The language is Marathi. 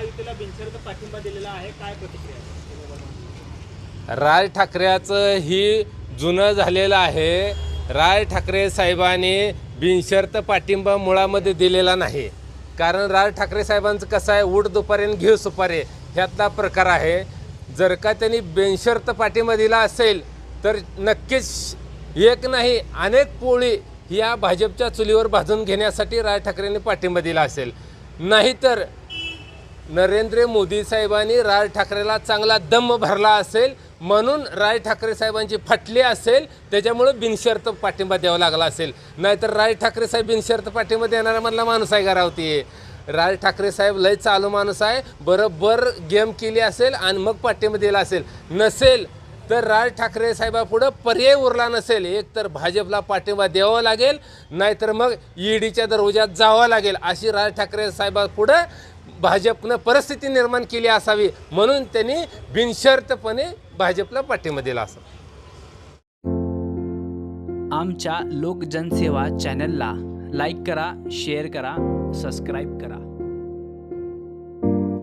महायुतीला बिनशर्त पाठिंबा दिलेला आहे काय प्रतिक्रिया राज ठाकरेचं ही जुनं झालेलं आहे. राज ठाकरे साहेबांनी बिनशर्त पाठिंबा मुळामध्ये दिलेला नाही. कारण राज ठाकरे साहेबांचं कसं आहे उठ दुपारे आणि घेऊ सुपारे ह्यातला प्रकार आहे. जर का त्यांनी बिनशर्त पाठिंबा दिला असेल तर नक्कीच एक नाही अनेक पोळी या भाजपच्या चुलीवर भाजून घेण्यासाठी राज ठाकरेंनी पाठिंबा दिला असेल. नाहीतर नरेंद्र मोदी साहेबांनी राज ठाकरेला चांगला दम भरला असेल म्हणून राज ठाकरे साहेबांची फाटली असेल त्याच्यामुळं बिनशर्त पाठिंबा द्यावा लागला असेल. नाहीतर राज ठाकरे साहेब बिनशर्त पाठिंबा देणारा मधला माणूस आहे गारावती. राज ठाकरे साहेब लय चालू माणूस आहे बरोबर गेम केली असेल आणि मग पाठिंबा दिला असेल. नसेल तर राज ठाकरे साहेबापुढं पर्याय उरला नसेल. एक तर भाजपला पाठिंबा द्यावा लागेल नाहीतर मग ईडीच्या दरवाज्यात जावं लागेल अशी राज ठाकरे साहेबापुढं भाजपनं परिस्थिती निर्माण केली असावी म्हणून त्यांनी बिनशर्तपणे भाजपला पाठिंबा दिला असं. आमच्या लोकजनसेवा चॅनलला लाईक करा शेअर करा सबस्क्राईब करा.